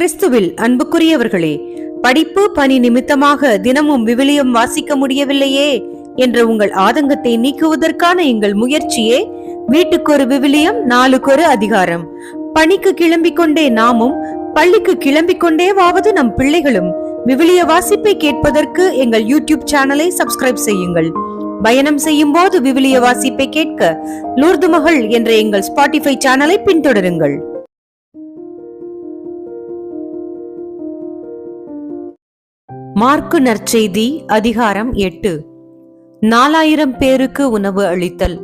கிறிஸ்துவில் அன்புக்குரியவர்களே படிப்பு பணி நிமித்தமாக தினமும் விவிலியம் வாசிக்க முடியவில்லையே என்ற உங்கள் ஆதங்கத்தை நீக்குவதற்கான எங்கள் முயற்சியே வீட்டுக்கு ஒரு விவிலியம் நாளுக்கு ஒரு அதிகாரம். பணிக்கு கிளம்பிக் கொண்டே நாமும் பள்ளிக்கு கிளம்பிக் கொண்டேவாவது நம் பிள்ளைகளும் விவிலிய வாசிப்பை கேட்பதற்கு எங்கள் யூடியூப் சேனலை சப்ஸ்கிரைப் செய்யுங்கள். பயணம் செய்யும் போது விவிலிய வாசிப்பை கேட்க லூர்து மகள் என்ற எங்கள் ஸ்பாட்டிஃபை சேனலை பின்தொடருங்கள். மார்க்கு நற்செய்தி அதிகாரம் எட்டு. நாலாயிரம் பேருக்கு உணவு அளித்தல்.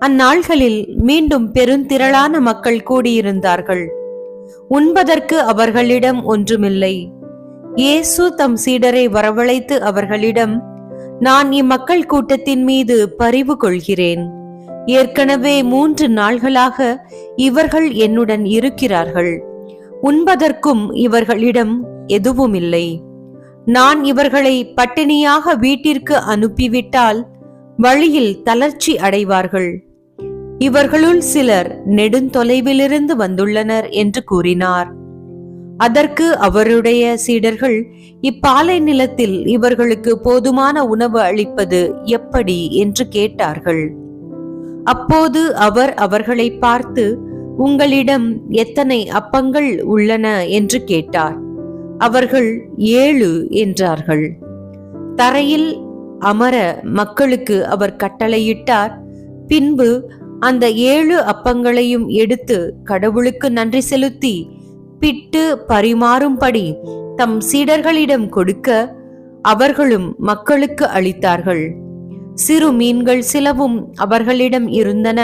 அந்நாள்களில் மீண்டும் பெருந்திரளான மக்கள் கூடியிருந்தார்கள். உண்பதற்கு அவர்களிடம் ஒன்றுமில்லை. இயேசு தம் சீடரை வரவழைத்து அவர்களிடம் நான் இம்மக்கள் கூட்டத்தின் மீது பரிவு கொள்கிறேன். ஏற்கனவே மூன்று நாள்களாக இவர்கள் என்னுடன் இருக்கிறார்கள். உண்பதற்கும் இவர்களிடம் எதுவும் இல்லை நான் இவர்களை பட்டினியாக வீட்டிற்கு அனுப்பிவிட்டால் வழியில் தளர்ச்சி அடைவார்கள். இவர்களுள் சிலர் நெடுந்தொலைவிலிருந்து வந்துள்ளனர் என்று கூறினார். அதற்கு அவருடைய சீடர்கள் இப்பாலை நிலத்தில் இவர்களுக்கு போதுமான உணவு அளிப்பது எப்படி? என்று கேட்டார்கள். அப்போது அவர் அவர்களை பார்த்து உங்களிடம் எத்தனை அப்பங்கள் உள்ளன? என்று கேட்டார். அவர்கள் ஏழு என்றார்கள். தரையில் அமர மக்களுக்கு அவர் கட்டளையிட்டார். பின்பு அந்த ஏழு அப்பங்களையும் எடுத்து கடவுளுக்கு நன்றி செலுத்தி பிட்டு பரிமாறும்படி தம் சீடர்களிடம் கொடுக்க அவர்களும் மக்களுக்கு அளித்தார்கள். சிறு மீன்கள் சிலவும் அவர்களிடம் இருந்தன.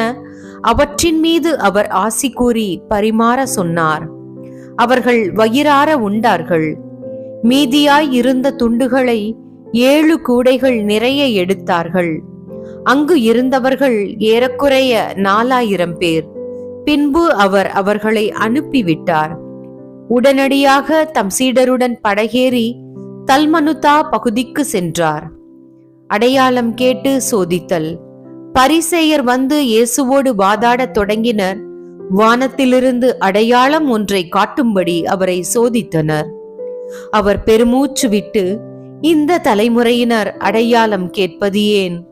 அவற்றின் மீது அவர் ஆசி கூறி பரிமாற சொன்னார். அவர்கள் வயிறார உண்டார்கள். மீதியாய் இருந்த துண்டுகளை ஏழு கூடைகள் நிறைய எடுத்தார்கள். அங்கு இருந்தவர்கள் ஏறக்குறைய நாலாயிரம் பேர். பின்பு அவர் அவர்களை அனுப்பிவிட்டார். உடனடியாக தம் சீடருடன் படகேறி தல்மனுதா பகுதிக்கு சென்றார். அடையாளம் கேட்டு சோதித்தல். பரிசேயர் வந்து இயேசுவோடு வாதாடத் தொடங்கினர். வானத்திலிருந்து அடையாளம் ஒன்றை காட்டும்படி அவரை சோதித்தனர். அவர் பெருமூச்சு விட்டு இந்த தலைமுறையினர் அடையாளம் கேட்பது ஏன்?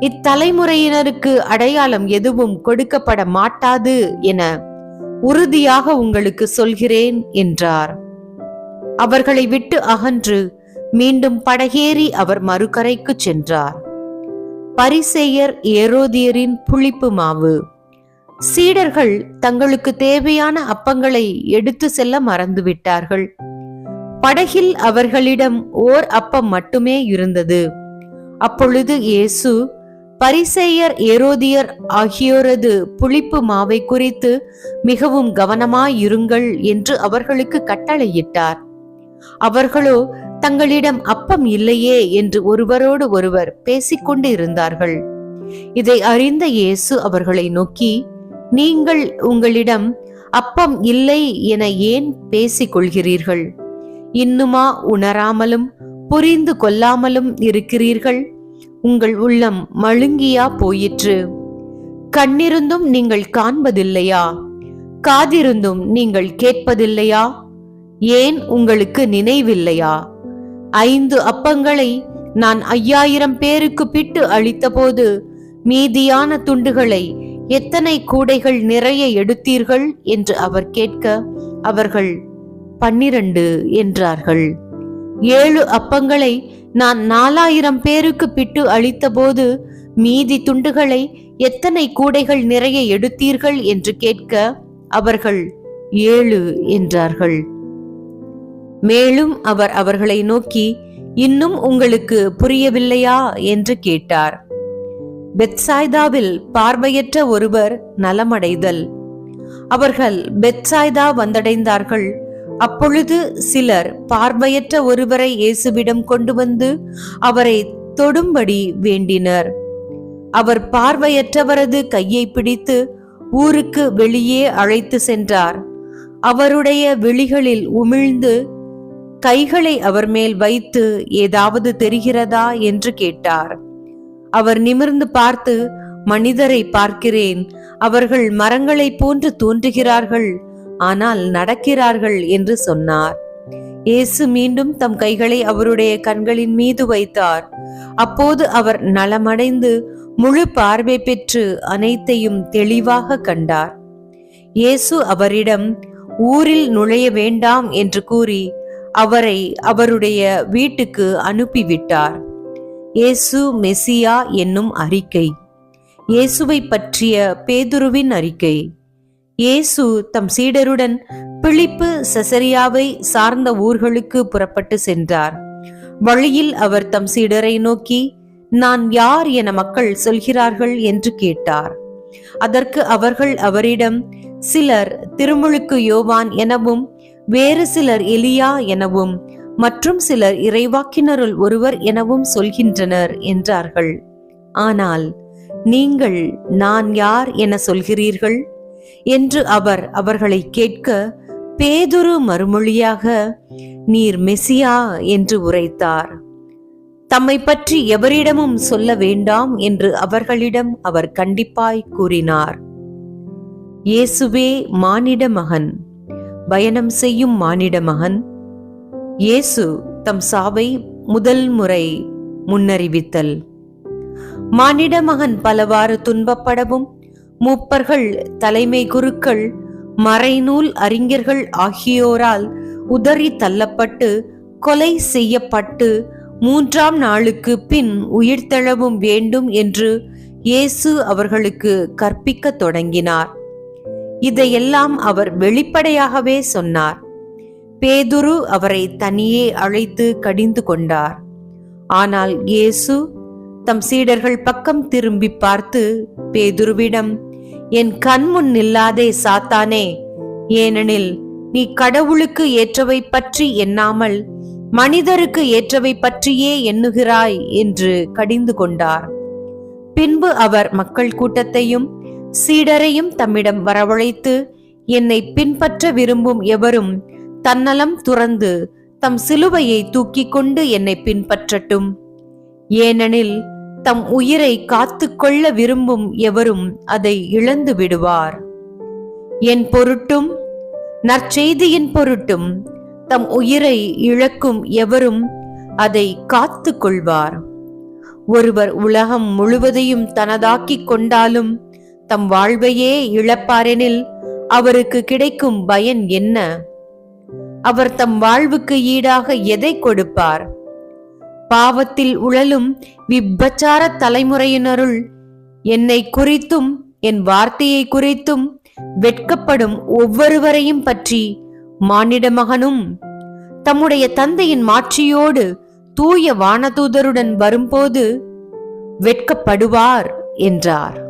இத்தலைமுறையினருக்கு அடையாளம் எதுவும் கொடுக்கப்பட மாட்டாது என உறுதியாக உங்களுக்கு சொல்கிறேன் என்றார். அவர்களை விட்டு அகன்று மீண்டும் படகேறி அவர் மறுகரைக்கு சென்றார். பரிசேயர் ஏரோதியரின் புளிப்பு மாவு. சீடர்கள் தங்களுக்கு தேவையான அப்பங்களை எடுத்து செல்ல மறந்துவிட்டார்கள். படகில் அவர்களிடம் ஓர் அப்பம் மட்டுமே இருந்தது. அப்பொழுது இயேசு பரிசேயர் ஏரோதியர் ஆகியோரது புளிப்பு மாவை குறித்து மிகவும் கவனமாயிருங்கள் என்று அவர்களுக்கு கட்டளையிட்டார். அவர்களோ தங்களிடம் அப்பம் இல்லையே என்று ஒருவரோடு ஒருவர் பேசிக்கொண்டு இருந்தார்கள் இதை அறிந்த இயேசு அவர்களை நோக்கி நீங்கள் உங்களிடம் அப்பம் இல்லை என ஏன் பேசிக் கொள்கிறீர்கள் இன்னுமா உணராமலும் புரிந்து கொள்ளாமலும் இருக்கிறீர்கள்? உங்கள் உள்ளம் மழுங்கியா போயிற்று. கண்ணிருந்தும் நீங்கள் காண்பதில்லையா? காதிருந்தும் நீங்கள் கேட்பதில்லையா? ஏன் உங்களுக்கு நினைவில்லையா? ஐந்து அப்பங்களை நான் ஐயாயிரம் பேருக்கு பிட்டு அளித்தபோது மீதியான துண்டுகளை எத்தனை கூடைகள் நிறைய எடுத்தீர்கள்? என்று அவர் கேட்க அவர்கள் பன்னிரண்டு என்றார்கள். ஏழு அப்பங்களை நான் நாலாயிரம் பேருக்கு பிட்டு அளித்தபோது மீதி துண்டுகளை எத்தனை கூடைகள் நிறைய எடுத்தீர்கள்? என்று கேட்க அவர்கள் ஏழு என்றார்கள். மேலும் அவர் அவர்களை நோக்கி இன்னும் உங்களுக்கு புரியவில்லையா? என்று கேட்டார். பெத்சாய்தாவில் பார்வையற்ற ஒருவர் நலமடைதல். அவர்கள் பெத்சாய்தா வந்தடைந்தார்கள். அப்பொழுது சிலர் பார்வையற்ற ஒருவரை இயேசுவிடம் கொண்டு வந்து அவரை தொடும்படி வேண்டினர். அவர் பார்வையற்றவரது கையை பிடித்து ஊருக்கு வெளியே அழைத்து சென்றார். அவருடைய விழிகளில் உமிழ்ந்து கைகளை அவர் மேல் வைத்து ஏதாவது தெரிகிறதா என்று கேட்டார். அவர் நிமிர்ந்து பார்த்து மனிதரை பார்க்கிறேன். அவர்கள் மரங்களைப் போன்று தோன்றுகிறார்கள். ஆனால் நடக்கிறார்கள் என்று சொன்னார். இயேசு மீண்டும் தம் கைகளை அவருடைய கண்களின் மீது வைத்தார். அப்போது அவர் நலமடைந்து முழு பார்வை பெற்று அனைத்தையும் தெளிவாக கண்டார். இயேசு அவரிடம் ஊரில் நுழைய வேண்டாம் என்று கூறி அவரை அவருடைய வீட்டுக்கு அனுப்பிவிட்டார். இயேசு மெசியா என்னும் அறிக்கை. இயேசுவை பற்றிய பேதுருவின் அறிக்கை. இயேசு தம் சீடருடன் பிழிப்பு செசரியாவை சார்ந்த ஊர்களுக்கு புறப்பட்டு சென்றார். வழியில் அவர் தம் சீடரை நோக்கி நான் யார் என மக்கள் சொல்கிறார்கள்? என்று கேட்டார். அதற்கு அவர்கள் அவரிடம் சிலர் திருமுழுக்கு யோவான் எனவும் வேறு சிலர் எலியா எனவும் மற்றும் சிலர் இறைவாக்கினருள் ஒருவர் எனவும் சொல்கின்றனர் என்றார்கள். ஆனால் நீங்கள் நான் யார் என சொல்கிறீர்கள்? என்று அவர் அவர்களை கேட்க பேதுரு மறுமொழியாக நீர் மெசியா? என்று உரைத்தார். தம்மை பற்றி எவரிடமும் சொல்ல வேண்டாம் என்று அவர்களிடம் அவர் கண்டிப்பாய் கூறினார். இயேசுவே மானிட மகன். பயணம் செய்யும் மானிட மகன். இயேசு தம் சாவை முதல் முறை முன்னறிவித்தல். மானிட மகன் பலவாறு துன்பப்படவும் மூப்பர்கள் தலைமை குருக்கள் மறைநூல் அறிஞர்கள் ஆகியோரால் உதறி தள்ளப்பட்டு கொலை செய்யப்பட்டு மூன்றாம் நாளுக்கு பின் உயிர்த்தெழவும் வேண்டும் என்று இயேசு அவர்களுக்கு கற்பிக்கத் தொடங்கினார். இதையெல்லாம் அவர் வெளிப்படையாகவே சொன்னார். பேதுரு அவரை தனியே அழைத்து கடிந்து கொண்டார். ஆனால் இயேசு தம் சீடர்கள் பக்கம் திரும்பி பார்த்து பேதுருவிடம் என் கண்முன் நில்லாதே சாத்தானே ஏனெனில் நீ கடவுளுக்கு ஏற்றவை பற்றி எண்ணாமல் மனிதருக்கு ஏற்றவை பற்றியே எண்ணுகிறாய் என்று கடிந்து கொண்டார். பின்பு அவர் மக்கள் கூட்டத்தையும் சீடரையும் தம்மிடம் வரவழைத்து என்னை பின்பற்ற விரும்பும் எவரும் தன்னலம் துறந்து தம் சிலுவையை தூக்கிக் கொண்டு என்னை பின்பற்றட்டும். ஏனெனில் தம் உயிரை காத்துக்கொள்ள விரும்பும் எவரும் அதை இழந்து விடுவார். என் பொருட்டும் நற்செய்தியின் பொருட்டும் தம் உயிரை இழக்கும் எவரும் அதை காத்து கொள்வார். ஒருவர் உலகம் முழுவதையும் தனதாக்கிக் கொண்டாலும் தம் வாழ்வையே இழப்பாரெனில் அவருக்கு கிடைக்கும் பயன் என்ன? அவர் தம் வாழ்வுக்கு ஈடாக எதை கொடுப்பார்? பாவத்தில் உழலும் விபச்சார தலைமுறையினருள் என்னை குறித்தும் என் வார்த்தையை குறித்தும் வெட்கப்படும் ஒவ்வொருவரையும் பற்றி மானிட மகனும் தம்முடைய தந்தையின் மாட்சியோடு தூய வானதூதருடன் வரும்போது வெட்கப்படுவார் என்றார்.